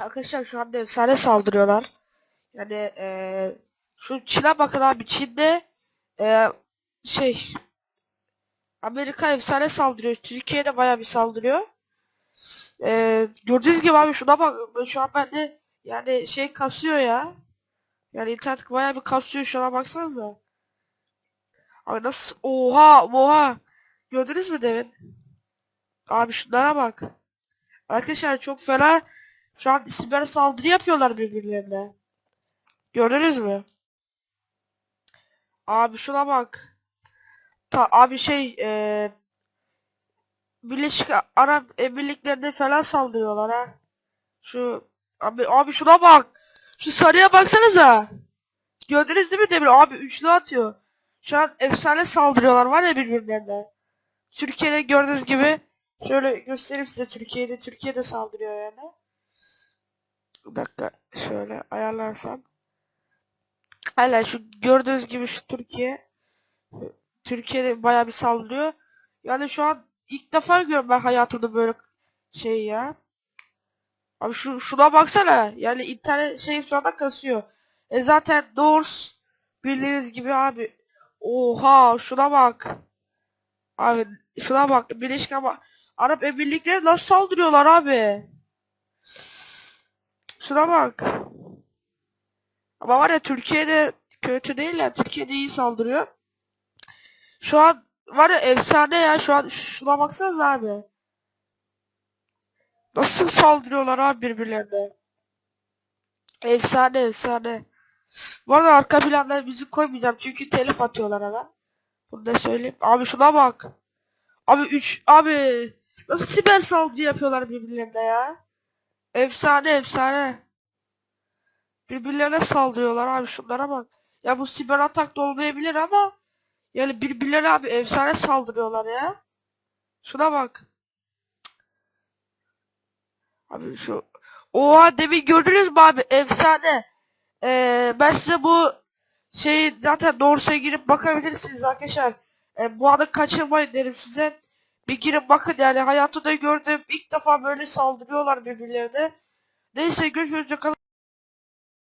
Arkadaşlar şu anda efsane saldırıyorlar. Yani eee şu Çin'e bakın abi Çin'de eee şey Amerika efsane saldırıyor. Türkiye'de bayağı bir saldırıyor. Eee gördüğünüz gibi abi şuna bak. Şu an bende yani şey kasıyor ya. Yani internet bayağı bir kasıyor şuna baksanıza. Abi nasıl? Oha oha. Gördünüz mü demin? Abi şunlara bak. Arkadaşlar çok fena şu an siber saldırı yapıyorlar birbirlerine. Gördünüz mü? Abi şuna bak. Ta, abi şey eee Birleşik Arap Emirlikleri'ne falan saldırıyorlar ha. Şu abi, abi şuna bak. Şu sarıya baksanıza. Gördünüz değil mi Demir? Abi üçlü atıyor. Şu an efsane saldırıyorlar var ya birbirlerine. Türkiye'de gördüğünüz gibi şöyle göstereyim size Türkiye'de Türkiye'de saldırıyor yani. Dakika şöyle ayarlarsam. Hala şu gördüğünüz gibi şu Türkiye Türkiye'de bayağı bir saldırıyor. Yani şu an ilk defa görüyorum ben hayatımda böyle şey ya. Abi şu şuna baksana. Yani internet şey şu anda kasıyor. E zaten Doors bildiğiniz gibi abi. Oha şuna bak. Abi şuna bak. Birleşik ama Arap Emirlikleri nasıl saldırıyorlar abi? Şuna bak. Ama var ya Türkiye'de kötü değil ya. Türkiye'de iyi saldırıyor. Şu an var ya efsane ya. Şu an şuna baksanıza abi. Nasıl saldırıyorlar abi birbirlerine. Efsane efsane. Bu arada arka planda müzik koymayacağım çünkü telif atıyorlar hemen. Bunu da söyleyeyim. Abi şuna bak. Abi 3 abi nasıl siber saldırı yapıyorlar birbirlerine ya. Efsane efsane. Birbirlerine saldırıyorlar abi şunlara bak. Ya bu siber atak da olmayabilir ama yani birbirlerine abi efsane saldırıyorlar ya. Şuna bak. Abi şu Oha demin gördünüz mü abi efsane. Ee, ben size bu şeyi zaten doğrusuya girip bakabilirsiniz arkadaşlar. Ee, bu anı kaçırmayın derim size. Bir girin bakın yani hayatımda gördüğüm ilk defa böyle saldırıyorlar birbirlerine. Neyse görüşürüz. Kalın.